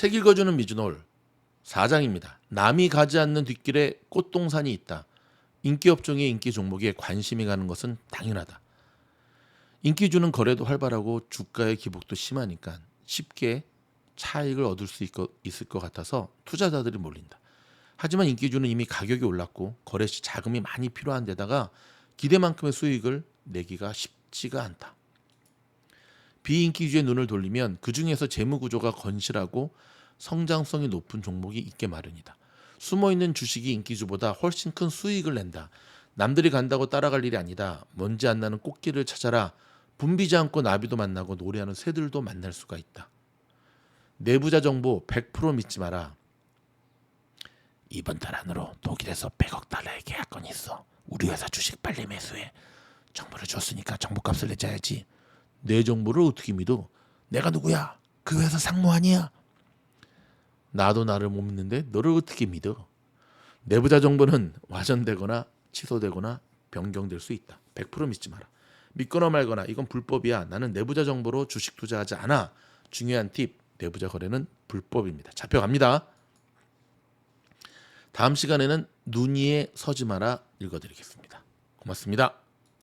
책 읽어주는 미즈놀 4장입니다. 남이 가지 않는 뒷길에 꽃동산이 있다. 인기 업종의 인기 종목에 관심이 가는 것은 당연하다. 인기주는 거래도 활발하고 주가의 기복도 심하니까 쉽게 차익을 얻을 수 있- 있을 것 같아서 투자자들이 몰린다. 하지만 인기주는 이미 가격이 올랐고 거래 시 자금이 많이 필요한 데다가 기대만큼의 수익을 내기가 쉽지가 않다. 비인기주의 눈을 돌리면 그 중에서 재무 구조가 건실하고 성장성이 높은 종목이 있게 마련이다. 숨어 있는 주식이 인기주보다 훨씬 큰 수익을 낸다. 남들이 간다고 따라갈 일이 아니다. 먼지 안 나는 꽃길을 찾아라. 붐비지 않고 나비도 만나고 노래하는 새들도 만날 수가 있다. 내부자 정보 100% 믿지 마라. 이번 달 안으로 독일에서 100억 달러의 계약건이 있어. 우리 회사 주식 빨리 매수해. 정보를 줬으니까 정보값을 내줘야지. 내 정보를 어떻게 믿어? 내가 누구야? 그 회사 상무 아니야? 나도 나를 못 믿는데 너를 어떻게 믿어? 내부자 정보는 와전되거나 취소되거나 변경될 수 있다. 100% 믿지 마라. 믿거나 말거나 이건 불법이야. 나는 내부자 정보로 주식 투자하지 않아. 중요한 팁. 내부자 거래는 불법입니다. 잡혀갑니다. 다음 시간에는 눈 위에 서지 마라 읽어드리겠습니다. 고맙습니다.